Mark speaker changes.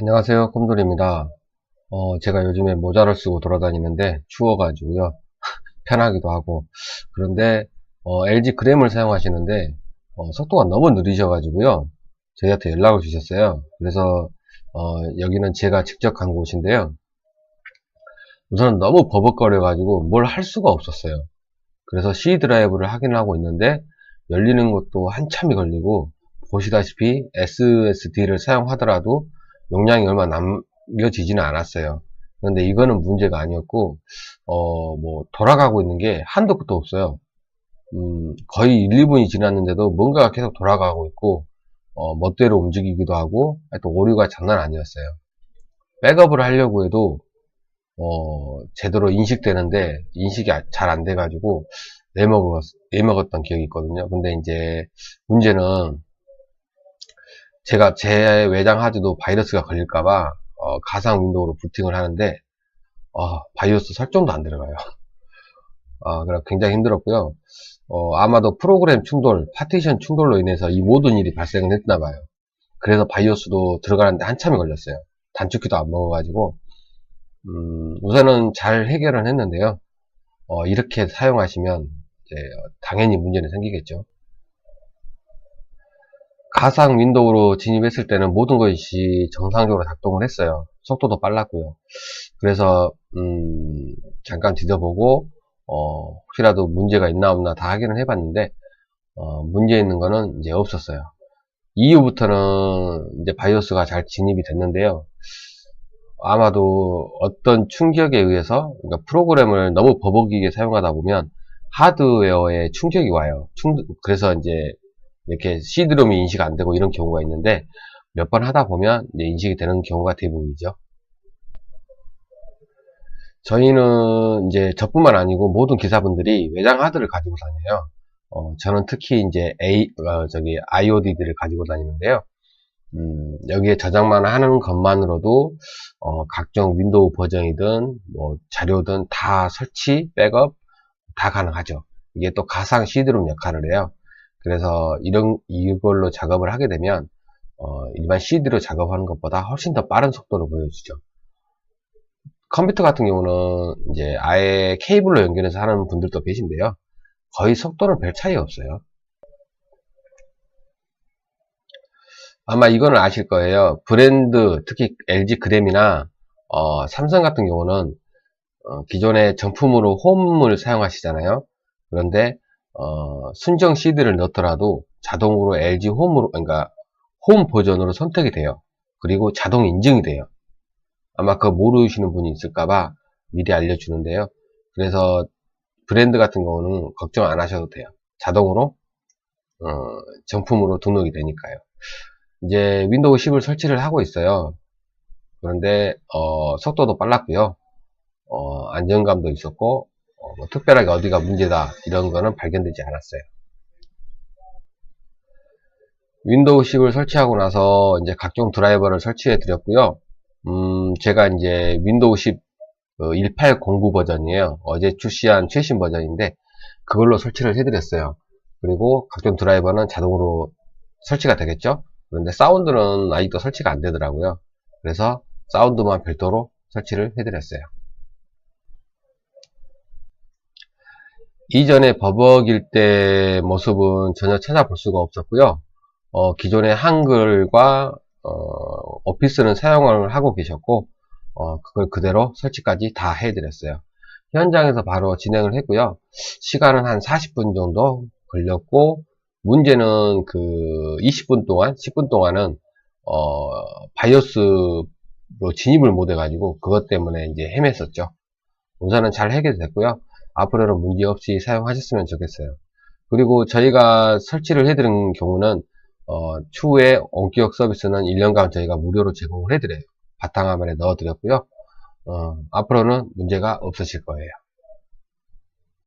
Speaker 1: 안녕하세요 콤돌입니다. 어, 제가 요즘에 모자를 쓰고 돌아다니는데 추워가지고요. 편하기도 하고. 그런데 어, LG 그램을 사용하시는데 어, 속도가 너무 느리셔가지고요. 저희한테 연락을 주셨어요. 그래서 어, 여기는 제가 직접 간 곳인데요. 우선 너무 버벅거려 가지고 뭘 할 수가 없었어요. 그래서 C 드라이브를 확인하고 있는데 열리는 것도 한참이 걸리고 보시다시피 SSD를 사용하더라도 용량이 얼마 남겨지지는 않았어요. 그런데 이거는 문제가 아니었고, 어, 뭐, 돌아가고 있는 게 한도 끝도 없어요. 음, 거의 1, 2분이 지났는데도 뭔가가 계속 돌아가고 있고, 어, 멋대로 움직이기도 하고, 또 오류가 장난 아니었어요. 백업을 하려고 해도, 어, 제대로 인식되는데, 인식이 잘 안 돼가지고, 내먹었, 내먹었던 기억이 있거든요. 근데 이제, 문제는, 제가 제 외장 하드도 바이러스가 걸릴까봐 어, 가상 윈도우로 부팅을 하는데 어, 바이오스 설정도 안 들어가요. 어, 그래 굉장히 힘들었고요. 어, 아마도 프로그램 충돌, 파티션 충돌로 인해서 이 모든 일이 발생을 했나 봐요. 그래서 바이오스도 들어가는데 한참이 걸렸어요. 단축키도 안 먹어가지고 음, 우선은 잘 해결은 했는데요. 어, 이렇게 사용하시면 당연히 문제는 생기겠죠. 가상 윈도우로 진입했을 때는 모든 것이 정상적으로 작동을 했어요. 속도도 빨랐고요. 그래서 음, 잠깐 뒤져보고 어, 혹시라도 문제가 있나 없나 다 확인을 해봤는데 어, 문제 있는 거는 이제 없었어요. 이후부터는 이제 바이오스가 잘 진입이 됐는데요. 아마도 어떤 충격에 의해서 그러니까 프로그램을 너무 버벅이게 사용하다 보면 하드웨어에 충격이 와요. 충, 그래서 이제 이렇게 C드럼이 인식 안 되고 이런 경우가 있는데 몇 번 하다 보면 인식이 되는 경우가 대부분이죠. 저희는 이제 저뿐만 아니고 모든 기사분들이 외장 하드를 가지고 다녀요. 어, 저는 특히 이제 A, 어, 저기 IOD들을 가지고 다니는데요. 음, 여기에 저장만 하는 것만으로도 어, 각종 윈도우 버전이든 뭐 자료든 다 설치, 백업 다 가능하죠. 이게 또 가상 C드럼 역할을 해요. 그래서 이런 이걸로 작업을 하게 되면 어, 일반 CD로 작업하는 것보다 훨씬 더 빠른 속도를 보여주죠. 컴퓨터 같은 경우는 이제 아예 케이블로 연결해서 하는 분들도 계신데요. 거의 속도는 별 차이 없어요. 아마 이거는 아실 거예요. 브랜드, 특히 LG 그램이나 어, 삼성 같은 경우는 어, 기존의 정품으로 홈을 사용하시잖아요. 그런데 어, 순정 CD를 넣더라도 자동으로 LG 홈으로, 그러니까 홈 버전으로 선택이 돼요. 그리고 자동 인증이 돼요. 아마 그거 모르시는 분이 있을까봐 미리 알려주는데요. 그래서 브랜드 같은 경우는 걱정 안 하셔도 돼요. 자동으로 어, 정품으로 등록이 되니까요. 이제 윈도우 10을 설치를 하고 있어요. 그런데 어, 속도도 빨랐고요. 어, 안정감도 있었고 어, 뭐 특별하게 어디가 문제다 이런 거는 발견되지 않았어요. 윈도우 10을 설치하고 나서 이제 각종 드라이버를 설치해 드렸고요. 음, 제가 이제 윈도우 10 1809 어, 버전이에요. 어제 출시한 최신 버전인데 그걸로 설치를 해드렸어요. 그리고 각종 드라이버는 자동으로 설치가 되겠죠. 그런데 사운드는 아직도 설치가 안 되더라고요. 그래서 사운드만 별도로 설치를 해드렸어요. 이전에 버벅일 때 모습은 전혀 찾아볼 수가 없었고요. 어, 기존의 한글과 어, 오피스는 사용을 하고 계셨고 어, 그걸 그대로 설치까지 다 해드렸어요. 현장에서 바로 진행을 했고요. 시간은 한 40분 정도 걸렸고 문제는 그 20분 동안 10분 동안은 어, 바이오스로 진입을 못 해가지고 그것 때문에 이제 헤맸었죠. 우선은 잘 해결됐고요. 앞으로는 문제없이 사용하셨으면 좋겠어요. 그리고 저희가 설치를 해드린 경우는 어, 추후에 원격 서비스는 1년간 저희가 무료로 제공을 해드려요. 바탕화면에 넣어드렸고요. 어, 앞으로는 문제가 없으실 거예요.